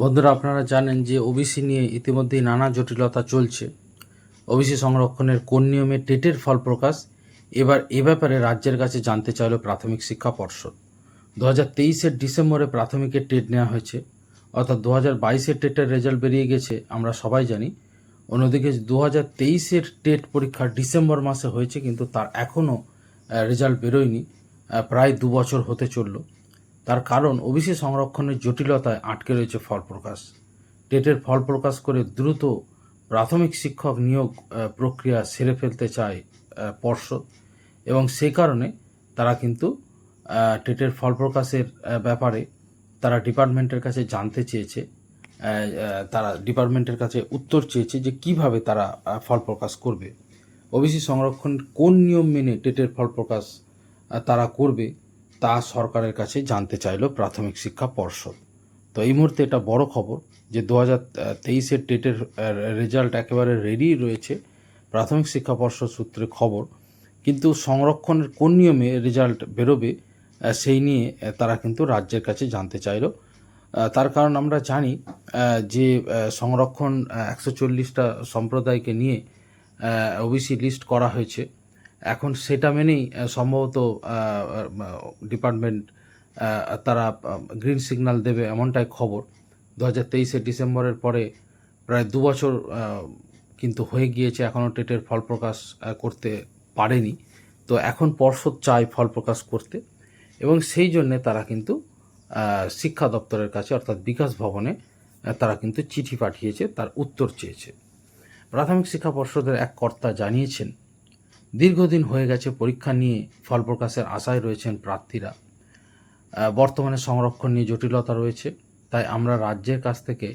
বন্ধুরা, আপনারা জানেন যে ওবিসি নিয়ে ইতিমধ্যেই নানা জটিলতা চলছে। ওবিসি সংরক্ষণের কোন নিয়মে টেটের ফল প্রকাশ, এবার এ ব্যাপারে রাজ্যের কাছে জানতে চাইল প্রাথমিক শিক্ষা পর্ষদ। দু হাজার তেইশের ডিসেম্বরে প্রাথমিকের টেট নেওয়া হয়েছে, অর্থাৎ দু হাজার বাইশের টেটের রেজাল্ট বেরিয়ে গেছে, আমরা সবাই জানি। অন্যদিকে দু হাজার তেইশের টেট পরীক্ষা ডিসেম্বর মাসে হয়েছে, কিন্তু তার এখনও রেজাল্ট বেরোয়নি। প্রায় দু বছর হতে চলল। তার কারণ ওবিসি সংরক্ষণের জটিলতায় আটকে রয়েছে ফল প্রকাশ। টেটের ফল প্রকাশ করে দ্রুত প্রাথমিক শিক্ষক নিয়োগ প্রক্রিয়া সেরে ফেলতে চায় পর্ষদ এবং সেই কারণে তারা কিন্তু টেটের ফল প্রকাশের ব্যাপারে তারা ডিপার্টমেন্টের কাছে জানতে চেয়েছে তারা ডিপার্টমেন্টের কাছে উত্তর চেয়েছে যে কীভাবে তারা ফল প্রকাশ করবে। ওবিসি সংরক্ষণ কোন নিয়ম মেনে টেটের ফল প্রকাশ তারা করবে তা সরকারের কাছে জানতে চাইলো প্রাথমিক শিক্ষা পর্ষদ। তো এই মুহূর্তে এটা বড় খবর যে দু হাজার তেইশের টেটের রেজাল্ট একেবারে রেডি রয়েছে প্রাথমিক শিক্ষা পর্ষদ সূত্রে খবর। কিন্তু সংরক্ষণের কোন নিয়মে রেজাল্ট বেরোবে সেই নিয়ে তারা কিন্তু রাজ্যের কাছে জানতে চাইলো। তার কারণ আমরা জানি যে সংরক্ষণ একশো চল্লিশটা সম্প্রদায়কে নিয়ে ওবিসি লিস্ট করা হয়েছে। এখন সেটা মেনেই সম্ভবত ডিপার্টমেন্ট তারা গ্রিন সিগন্যাল দেবে এমনটাই খবর। দু হাজার তেইশে ডিসেম্বরের পরে প্রায় দু বছর কিন্তু হয়ে গিয়েছে, এখনও টেটের ফল প্রকাশ করতে পারেনি। তো এখন পর্ষদ চায় ফল প্রকাশ করতে, এবং সেই জন্যে তারা কিন্তু শিক্ষা দপ্তরের কাছে, অর্থাৎ বিকাশ ভবনে তারা কিন্তু চিঠি পাঠিয়েছে, তার উত্তর চেয়েছে। প্রাথমিক শিক্ষা পর্ষদের এক কর্তা জানিয়েছেন দীর্ঘদিন হয়ে গেছে পরীক্ষা নিয়ে ফল প্রকাশের আশায় রয়েছেন প্রার্থীরা। বর্তমানে সংরক্ষণ নিয়ে জটিলতা রয়েছে, তাই আমরা রাজ্যের কাছ থেকে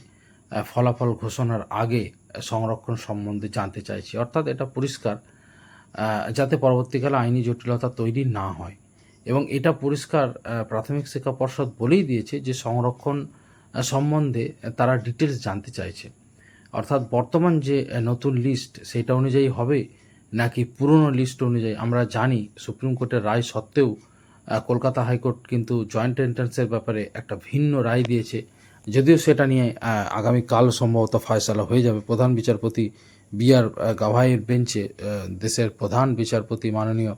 ফলাফল ঘোষণার আগে সংরক্ষণ সম্বন্ধে জানতে চাইছি। অর্থাৎ এটা পরিষ্কার যাতে পরবর্তীকালে আইনি জটিলতা তৈরি না হয়। এবং এটা পরিষ্কার প্রাথমিক শিক্ষা পর্ষদ বলেই দিয়েছে যে সংরক্ষণ সম্বন্ধে তারা ডিটেলস জানতে চাইছে। অর্থাৎ বর্তমান যে নতুন লিস্ট, সেটা অনুযায়ী হবে নাকি পুরনো লিস্ট অনুযায়ী আমরা জানি সুপ্রিম কোর্টের রায় সত্ত্বেও কলকাতা হাইকোর্ট কিন্তু জয়েন্ট এন্ট্রান্সের ব্যাপারে একটা ভিন্ন রায় দিয়েছে। যদিও সেটা নিয়ে আগামীকাল সম্ভবত ফয়সালা হয়ে যাবে। প্রধান বিচারপতি বি আর গাভাইয়ের বেঞ্চে দেশের প্রধান বিচারপতি মাননীয়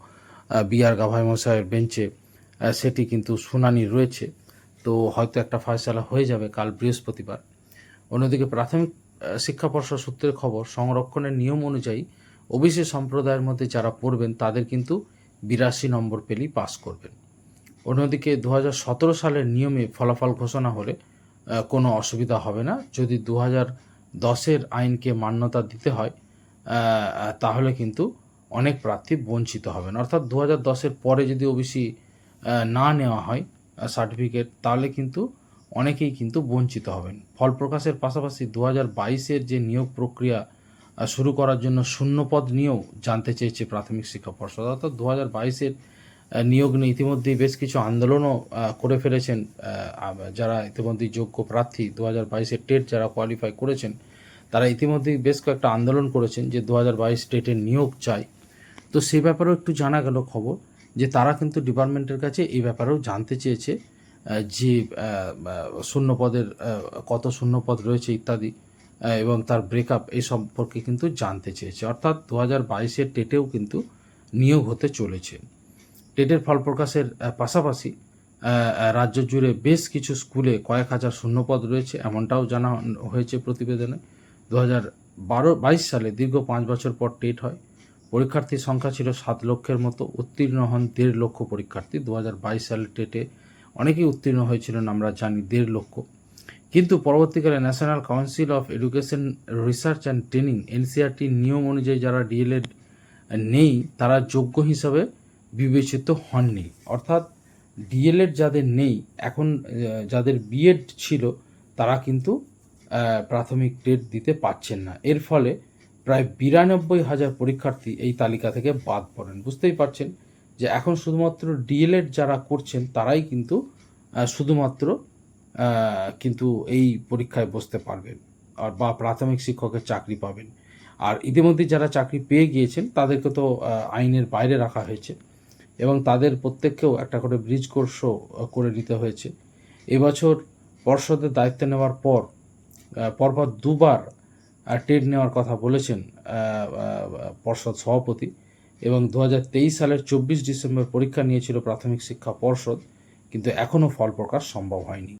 বি আর গাভাই মশাইয়ের বেঞ্চে সেটি কিন্তু শুনানি রয়েছে। তো হয়তো একটা ফয়সালা হয়ে যাবে কাল বৃহস্পতিবার। অন্যদিকে প্রাথমিক শিক্ষা পর্ষদ সূত্রের খবর, সংরক্ষণের নিয়ম অনুযায়ী ওবিসি সম্প্রদায়ের মধ্যে যারা পড়বেন, তাদের কিন্তু বিরাশি নম্বর পেলেই পাস করবেন। অন্যদিকে দু সালের নিয়মে ফলাফল ঘোষণা হলে কোনো অসুবিধা হবে না। যদি দু হাজার দশের আইনকে মান্যতা দিতে হয় তাহলে কিন্তু অনেক প্রার্থী বঞ্চিত হবেন। অর্থাৎ দু হাজার দশের পরে যদি ওবিসি না নেওয়া হয় সার্টিফিকেট, তাহলে কিন্তু অনেকেই কিন্তু বঞ্চিত হবেন। ফল প্রকাশের পাশাপাশি দু হাজার বাইশের যে নিয়োগ প্রক্রিয়া শুরু করার জন্য শূন্যপদ নিয়েও জানতে চেয়েছে প্রাথমিক শিক্ষা পর্ষদ। অর্থাৎ দু হাজার বাইশের নিয়োগ নিয়ে ইতিমধ্যেই বেশ কিছু আন্দোলনও করে ফেলেছেন যারা ইতিমধ্যেই যোগ্য প্রার্থী দু হাজার বাইশের টেট যারা কোয়ালিফাই করেছেন, তারা ইতিমধ্যেই বেশ কয়েকটা আন্দোলন করেছেন যে দু হাজার বাইশ টেটের নিয়োগ চাই। তো সেই ব্যাপারেও একটু জানা গেল খবর যে তারা কিন্তু ডিপার্টমেন্টের কাছে এই ব্যাপারেও জানতে চেয়েছে যে শূন্যপদের কত শূন্যপদ রয়েছে ইত্যাদি। এবং তার ব্রেকআপ এই সম্পর্কে কিন্তু জানতে চেয়েছে। অর্থাৎ দু হাজার বাইশের টেটেও কিন্তু নিয়োগ হতে চলেছে। টেটের ফল প্রকাশের পাশাপাশি রাজ্য জুড়ে বেশ কিছু স্কুলে কয়েক হাজার শূন্যপদ রয়েছে এমনটাও জানা হয়েছে প্রতিবেদনে। দু হাজার বারো বাইশ সালে দীর্ঘ পাঁচ বছর পর টেট হয়। পরীক্ষার্থীর সংখ্যা ছিল সাত লক্ষের মতো। উত্তীর্ণ হন দেড় লক্ষ পরীক্ষার্থী। দু হাজার বাইশ সালে টেটে অনেকেই উত্তীর্ণ হয়েছিলেন আমরা জানি, দেড় লক্ষ। কিন্তু পরবর্তীকালে national council of education research and training এনসিআরটির নিয়ম অনুযায়ী যারা ডিএলএড নেই, তারা যোগ্য হিসাবে বিবেচিত হননি। অর্থাৎ ডিএলএড যাদের নেই, এখন যাদের বিএড ছিল, তারা কিন্তু প্রাথমিক টেট দিতে পারছেন না। এর ফলে প্রায় বিরানব্বই হাজার পরীক্ষার্থী এই তালিকা থেকে বাদ পড়েন। বুঝতেই পারছেন যে এখন শুধুমাত্র ডিএলএড যারা করছেন, তারাই কিন্তু শুধুমাত্র কিন্তু এই পরীক্ষায় বসতে পারবেন আর বা প্রাথমিক শিক্ষকের চাকরি পাবেন। আর ইতিমধ্যে যারা চাকরি পেয়ে গিয়েছেন, তাদেরকে তো আইনের বাইরে রাখা হয়েছে এবং তাদের প্রত্যেককেও একটা করে ব্রিজ কোর্সও করে দিতে হয়েছে। এবছর পর্ষদের দায়িত্ব নেওয়ার পর পরপর দুবার টেট নেওয়ার কথা বলেছেন পর্ষদ সভাপতি এবং দু হাজার তেইশ সালের চব্বিশ ডিসেম্বর পরীক্ষা নিয়েছিল প্রাথমিক শিক্ষা পর্ষদ, কিন্তু এখনও ফল প্রকাশ সম্ভব হয়নি।